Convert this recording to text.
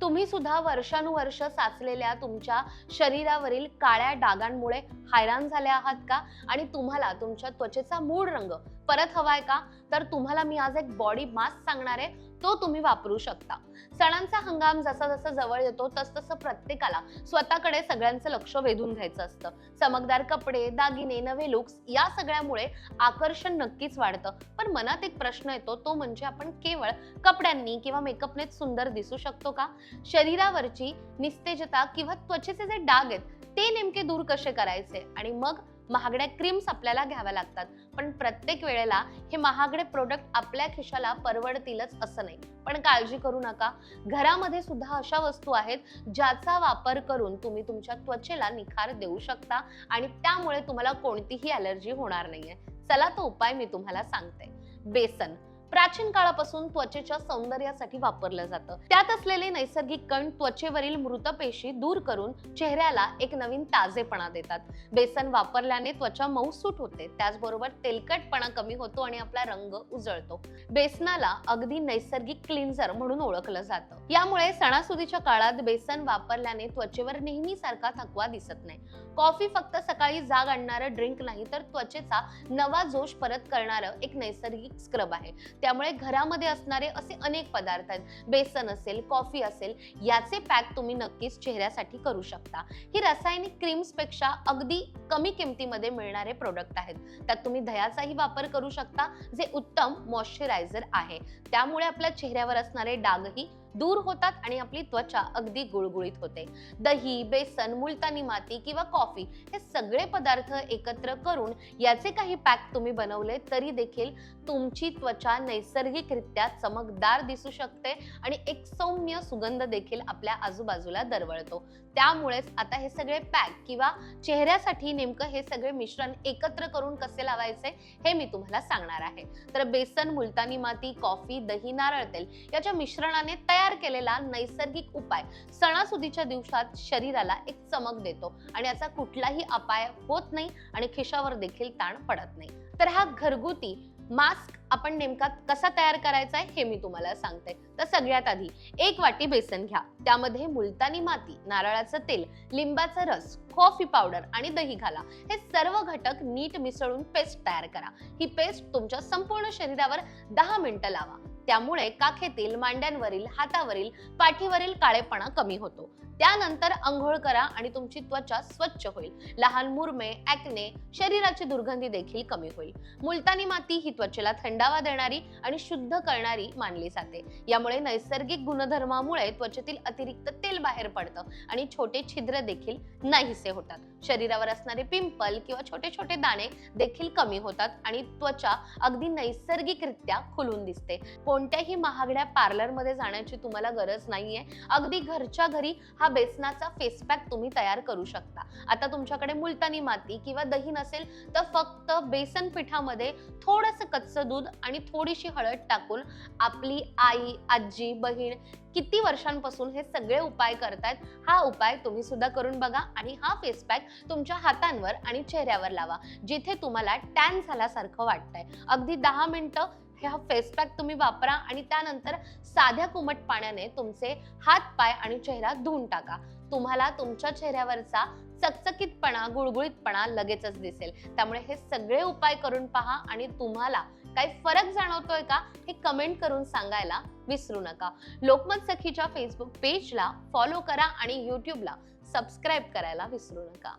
तुम्ही सुद्धा वर्षानुवर्ष साचलेल्या तुमच्या शरीरावरील काळ्या डागांमुळे हैराण झाले आहात का? आणि तुम्हाला तुमच्या त्वचेचा मूळ रंग परत हवाय का? तर तुम्हाला मी आज एक बॉडी मास्क सांगणार आहे. तो तुम्ही वापरू शकता. सणांचा हंगाम जसा जसा जवळ येतो तस तसं प्रत्येकाला स्वतःकडे सगळ्यांचं लक्ष वेधून घ्यायचं असतं. चमकदार कपडे दागिने नवे लुक्स या सगळ्यामुळे आकर्षण नक्कीच वाढतं. पण मनात एक प्रश्न येतो तो म्हणजे आपण केवळ कपड्यांनी किंवा मेकअपनेच सुंदर दिसू शकतो का? शरीरावरची निस्तेजता किंवा त्वचेचे जे डाग आहेत ते नेमके दूर कसे करायचे? आणि मग महागड्या क्रीम्स आपल्याला घ्याव्या लागतात. पण प्रत्येक वेळेला हे महागडे प्रोडक्ट आपल्या खिशाला परवडतीलच असं नाही. पण काळजी करू नका. घरामध्ये सुद्धा अशा वस्तू आहेत ज्याचा वापर करून तुम्ही तुमच्या त्वचेला निखार देऊ शकता आणि त्यामुळे तुम्हाला कोणतीही अलर्जी होणार नाहीये. चला तो उपाय मी तुम्हाला सांगते. बेसन. प्राचीन काळापासून त्वचेच्या सौंदर्यासाठी वापरलं जातं. त्यात असलेले नैसर्गिक कण त्वचेवरील मृत पेशी दूर करून चेहऱ्याला एक नवीन ताजेपणा देतात. बेसन वापरल्याने त्वचा मऊसूट होते. त्याचबरोबर तेलकटपणा कमी होतो आणि आपला रंग उजळतो. बेसनाला अगदी नैसर्गिक क्लिन्झर म्हणून ओळखलं जातं. यामुळे सणासुदीच्या काळात बेसन वापरल्याने त्वचेवर नेहमी सारखा थकवा दिसत नाही. कॉफी फक्त सकाळी जाग आणणारं ड्रिंक नाही तर त्वचेचा नवा जोश परत करणारं एक नैसर्गिक स्क्रब आहे. त्यामुळे घरामध्ये असणारे असे अनेक पदार्थ आहेत. बेसन असेल कॉफी असेल याचे पॅक तुम्ही नक्कीच चेहऱ्यासाठी करू शकता. ही रासायनिक क्रीम्सपेक्षा अगदी कमी किमतीमध्ये मिळणारे प्रोडक्ट आहेत. त्यात तुम्ही दह्याचाही वापर करू शकता जे उत्तम मॉइश्चरायझर आहे. त्यामुळे आपल्या चेहऱ्यावर असणारे डागही दूर होतात आणि आपली त्वचा अगदी गुळगुळीत होते. दही बेसन मुलतानी माती किंवा कॉफी हे सगळे पदार्थ एकत्र करून याचे काही पॅक तुम्ही बनवले तरी देखील तुमची त्वचा नैसर्गिकरित्या चमकदार दिसू शकते आणि एक सौम्य सुगंध देखील आपल्या आजूबाजूला दरवळतो. त्यामुळेच आता हे सगळे पॅक किंवा चेहऱ्यासाठी नेमकं हे सगळे मिश्रण एकत्र करून कसे लावायचे हे मी तुम्हाला सांगणार आहे. तर बेसन मुलतानी माती कॉफी दही नारळ तेल याच्या मिश्रणाने तयार तयार केलेला नैसर्गिक उपाय सणासुदीच्या दिवसात शरीराला एक चमक देतो आणि याचा कुठलाही अपाय होत नाही आणि खिशावर देखील ताण पडत नाही. तर हा घरगुती मास्क आपण नेमका कसा तयार करायचा आहे हे मी तुम्हाला सांगते. तर सगळ्यात आधी एक वाटी बेसन घ्या. त्यामध्ये मुलतानी माती नारळाचं तेल लिंबाचा रस कॉफी पावडर आणि दही घाला. हे सर्व घटक नीट मिसळून पेस्ट तयार करा. ही पेस्ट तुमच्या संपूर्ण शरीरावर दहा मिनिटं लावा. त्यामुळे काखेतील मांड्यांवरील हातावरील पाठीवरील काळेपणा कमी होतो. त्यानंतर अंघोळ करा आणि तुमची त्वचा स्वच्छ होईल. लहान मुरमे ऍक्ने शरीराची दुर्गंधी देखील कमी होईल. मुलतानी माती ही त्वचेला थंडावा देणारी आणि शुद्ध करणारी मानली जाते. यामुळे नैसर्गिक गुणधर्मामुळे त्वचेतील अतिरिक्त तेल बाहेर पडतं आणि छोटे छिद्र देखील नाहीसे होतात. शरीरावर असणारे पिंपल किंवा छोटे छोटे दाणे देखील कमी होतात आणि त्वचा अगदी नैसर्गिकरित्या खुलून दिसते. कोणत्याही महागड्या पार्लरमध्ये जाण्याची तुम्हाला गरज नाहीये. अगदी घरच्या घरी हा बेसनाचा फेस पॅक तुम्ही तयार करू शकता. आता तुमच्याकडे मुलतानी माती किंवा दही नसेल तर फक्त बेसन पिठामध्ये थोडंसं कच्चं दूध आणि थोडीशी हळद टाकून आपली आई आजी बहीण किती वर्षांपासून हे सगळे उपाय करतायत हा उपाय तुम्ही सुद्धा करून बघा आणि हा फेस पॅक तुमच्या हातांवर आणि चेहऱ्यावर लावा जिथे तुम्हाला टॅन झाल्यासारखं वाटतंय. अगदी दहा मिनिटं हा फेस पॅक तुम्ही वापरा आणि त्यानंतर साध्या कुमट पाण्याने तुमचे हात पाय आणि चेहरा धुवून टाका. तुम्हाला तुमच्या चेहऱ्यावरचा चकचकीतपणा गुळगुळीतपणा लगेचच दिसेल. त्यामुळे हे सगळे उपाय करून पहा आणि तुम्हाला काही फरक जाणवतोय का हे कमेंट करून सांगायला विसरू नका. लोकमत सखीच्या फेसबुक पेजला फॉलो करा आणि युट्यूबला सबस्क्राईब करायला विसरू नका.